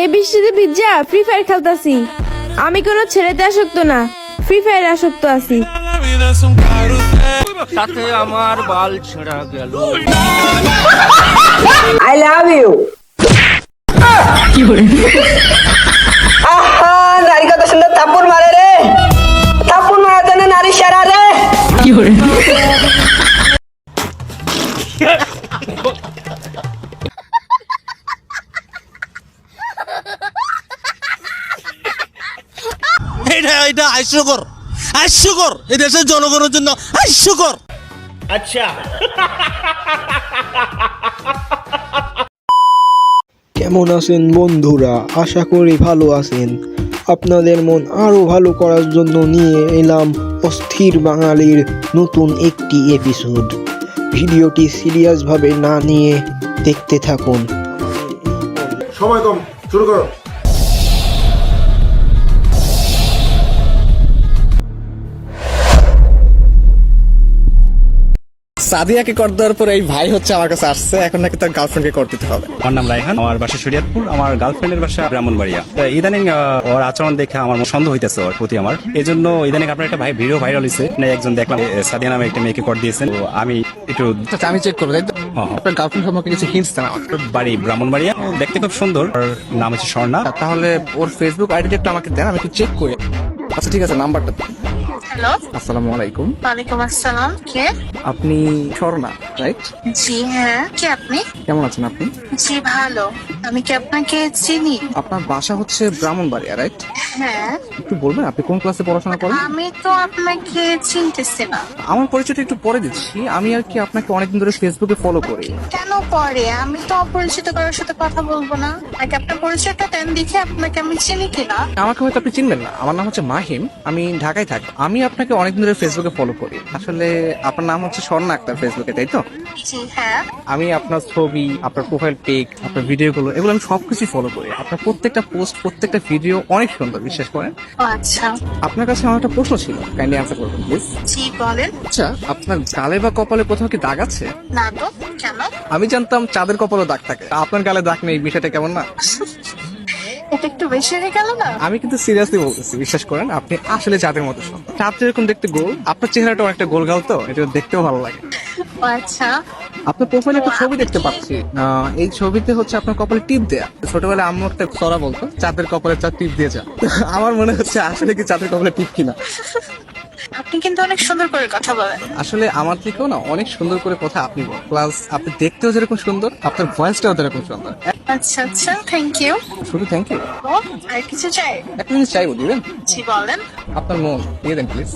এই বৃষ্টিতে ভিজা ফ্রি ফায়ার খেলতাছি। আমি কোনো ছেলেতে আসক্ত না ফ্রি ফায়ার আসক্ত আছি। সাথে আমার বাল ছেঁড়া গেল। আই লাভ ইউ আহা নারী কত সুন্দর থাপ্পড় মারে রে। থাপ্পড় মারার জন্য নারী সেরা রে। এটা এটা হাস্যকর। হাস্যকর। এই দেশের জনগণের জন্য হাস্যকর। আচ্ছা। কেমন আছেন বন্ধুরা? আশা করি ভালো আছেন। আপনাদের মন আরও ভালো করার জন্য নিয়ে এলাম অস্থির বাঙালির নতুন একটি এপিসোড ভিডিওটি সিরিয়াসভাবে না নিয়ে দেখতে থাকুন। সময় কম শুরু করো। সাদিয়াকে কর দেওয়ার পর এই ভাই হচ্ছে আমার কাছে আসছে। এখন নাকি তার গার্লফ্রেন্ডকে কর দিতে হবে। আমার নাম রায়হান আমার বাসা শরিয়াতপুর আমার গার্লফ্রেন্ডের বাসা ব্রাহ্মণবাড়িয়া। ইদানিং আহ, ওর আচরণ দেখে আমার সন্দেহ হইতেছে ওর প্রতি আমার। এই জন্য ইদানিং আপনার একটা ভাই ভিডিও ভাইরাল হয়েছে না একজন দেখলাম সাদিয়া নামে একটা মেয়েকে কর দিয়েছেন। তো আমি একটু আচ্ছা আমি চেক করব তাই তো? হ্যাঁ, হ্যাঁ। আপনার গার্লফ্রেন্ড সম্পর্কে কিছু হিন্টস দেন আমাকে। বাড়ি ব্রাহ্মণবাড়িয়া। দেখতে খুব সুন্দর। ওর নাম হচ্ছে স্বর্ণা। তাহলে ওর ফেসবুক আইডিটা একটু আমাকে দেন আমি একটু চেক করি। আচ্ছা ঠিক আছে নাম্বারটা। হ্যালো। আসসালামু আলাইকুম। ওয়ালাইকুম আসসালাম। কে? আপনি স্বর্ণা রাইট জি হ্যাঁ। কে আপনি? কেমন আছেন আপনি? জি ভালো। আমি কি আপনাকে চিনি? আপনার বাসা হচ্ছে ব্রাহ্মণবাড়িয়া রাইট হ্যাঁ। একটু বলবেন আপনি কোন ক্লাসে পড়াশোনা করেন? আমি তো আপনাকে চিনতেছি না। আমার পরিচয়টা একটু পরে দিচ্ছি। আমি আর কি আপনাকে অনেকদিন ধরে ফেসবুকে ফলো করি। কেন পরে আমি তো অপরিচিত কারোর সাথে কথা বলব না। আগে আপনার পরিচয়টা দেন দেখে আপনাকে আমি চিনি কিনা। আমাকে হয়তো আপনি চিনবেন না। আমার নাম হচ্ছে মাহিম। আমি ঢাকায় থাকি। আমি আপনাকে অনেকদিন ধরে ফেসবুকে ফলো করি। আসলে আপনার নাম হচ্ছে স্বর্ণা আক্তার ফেসবুকে তাই তো? হ্যাঁ। আমি আপনার ছবি আপনার প্রোফাইল পিক আপনার ভিডিওগুলো এগুলো আমি সবকিছু ফলো করি। আপনার প্রত্যেকটা পোস্ট প্রত্যেকটা ভিডিও অনেক সুন্দর বিশ্বাস করেন। আচ্ছা। আপনার কাছে আমার একটা প্রশ্ন ছিল কাইন্ডলি আনসার করবেন প্লিজ জি বলেন। আচ্ছা আপনার গালে বা কপালে কোথাও কি দাগ আছে? না তো কেন? আমি জানতাম চাঁদের কপালে দাগ থাকে। আপনার গালে দাগ নেই বিষয়টা কেমন না? এটা একটু বেশি হয়ে গেল না? আমি কিন্তু সিরিয়াসলি বলতেছি বিশ্বাস করেন আপনি আসলে চাঁদের মতো চাঁদ যেরকম দেখতে গোল আপনার চেহারাটা অনেকটা গোল গাল তো এটা দেখতেও ভালো লাগে। আচ্ছা। আপনার প্রোফাইলে একটা ছবি দেখতে পাচ্ছি। এই ছবিতে হচ্ছে আপনার কপালে টিপ দেয়া। ছোটবেলায় আম্মু একটা সরা বলতো চাঁদের কপালে চাঁদ টিপ দিয়ে যা। আমার মনে হচ্ছে আসলে কি চাঁদের কপালে টিপ কিনা। আপনি কিন্তু অনেক সুন্দর করে কথা বলেন। আসলে আমার থেকেও না অনেক সুন্দর করে কথা আপনি বলেন। প্লাস আপনি দেখতেও যেরকম সুন্দর আপনার ভয়েসটাও যেরকম সুন্দর। আচ্ছা আচ্ছা থ্যাংক ইউ শুধু থ্যাংক ইউ আর কিছু চাই? একটা জিনিস চাইব দিবেন? জি বলেন। আপনার মন দিয়ে দেন প্লিজ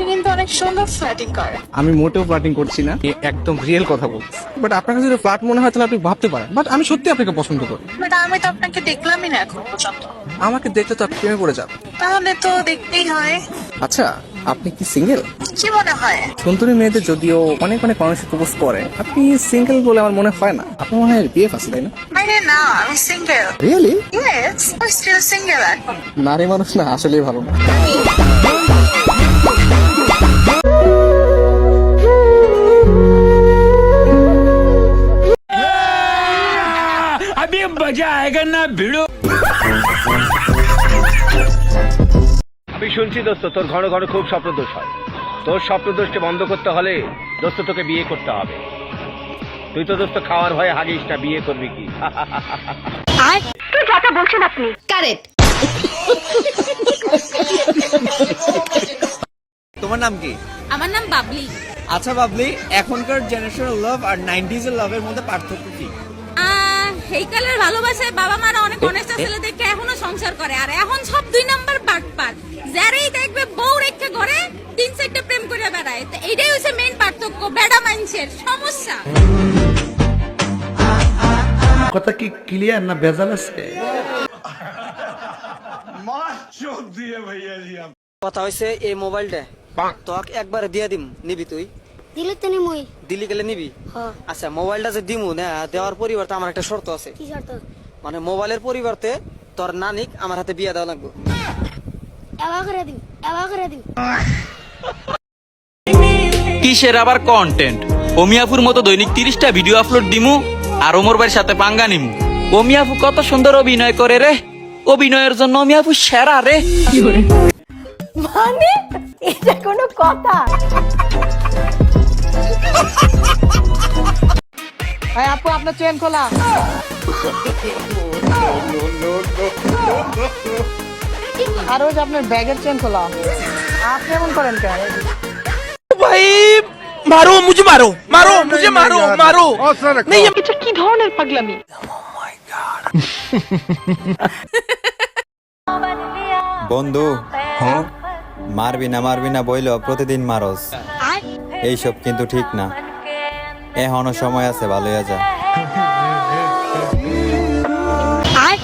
আপনি কিন্তু অনেক সুন্দর ফ্ল্যাটিং করেন আমি মোটেও ফ্লার্টিং করছি না। এ একদম রিয়েল কথা বলছি বাট আপনার কাছে যদি ফ্লার্ট মনে হয় তাহলে আপনি ভাবতে পারেন। বাট আমি সত্যি আপনাকে পছন্দ করি। বাট আমি তো আপনাকে দেখলামই না এখন পর্যন্ত। আমাকে দেখতে তো আপনি প্রেমে পড়ে তাহলে তো দেখতেই হয়। আচ্ছা আপনি কি সিঙ্গেল কি মনে হয়? সুন্দরী মেয়েদের যদিও অনেক অনেক মানুষ প্রপোজ করে আপনি সিঙ্গেল বলে আমার মনে হয় না। আপনার মনে হয় বিয়ে আছে তাই না? আরে না আমি single really yes I still single এখন। নারী মানুষ না আসলেই ভালো না। আয়েগা না আমি শুনছি দোস্ত তোর ঘন ঘন খুব স্বপ্নদোষ হয়। তোর স্বপ্নদোষকে বন্ধ করতে হলে দোস্ত তোকে বিয়ে করতে হবে। তুই তো দোস্ত খাওয়ার ভয়ে হাগিস না বিয়ে করবি কি? বলছেন আপনি তোমার নাম কি? আমার নাম বাবলি। আচ্ছা বাবলি এখনকার জেনারেশন লাভ আর নাইনটিজ এর লাভের মধ্যে পার্থক্য কি? এই কালের ভালোবাসায় বাবা মারা অনেক অনেকটা ছেলে দেখে এখনও সংসার করে। আর এখন সব দুই নাম্বার বাট যারাই দেখবে বউ রেখে ঘরে তিন চারটা প্রেম করে বেড়ায়। তো এইটাই হচ্ছে মেইন পার্থক্য বেড়া মানুষের সমস্যা। কথা কি ক্লিয়ার না ভেজাল আছে? কথা হয়েছে এই মোবাইলটা তোক একবার দিয়ে দিম নিবি তুই? দিলে তো নিমুই। দিল্লি গেলে নিবি? হ্যাঁ। আচ্ছা মোবাইলটা যে দিমু না দেওয়ার পরিবর্তে আমার একটা শর্ত আছে। কি শর্ত? মানে মোবাইলের পরিবর্তে তোর নানিক আমার হাতে বিয়ে দেওয়া লাগবে। এবার করে দিম এবার করে দিম। কিসের আবার কন্টেন্ট অমিয়াপুর মতো দৈনিক তিরিশটা ভিডিও আপলোড দিমু আর ওমর ভাইয়ের সাথে পাঙ্গা নিমু। অমি কত সুন্দর অভিনয় করে রে। অভিনয়ের জন্য অমি আপু সেরা রে। মানে? এটা কোনো কথা। আপু আপনার চেন খোলা। আর ওই যে আপনার ব্যাগের চেন খোলা। আপনি এমন করেন কেন? ভাই মারো মুঝে মারো মারো মুঝে মারো মারো। এটা কি ধরনের পাগলামি? বন্ধু মারবি না মারবি না বইল প্রতিদিন মারস। এইসব কিন্তু ঠিক না। এখনও সময় আছে ভালো যা আরে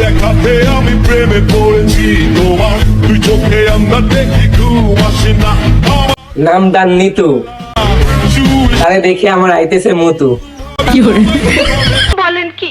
দেখাতে আমি প্রেমে পড়েছি তোমার তুই চোখে আমরা দেখি ঘুম আসে না নামটা নিতু। আরে দেখি আমার আইতেছে মতু। বলেন কি?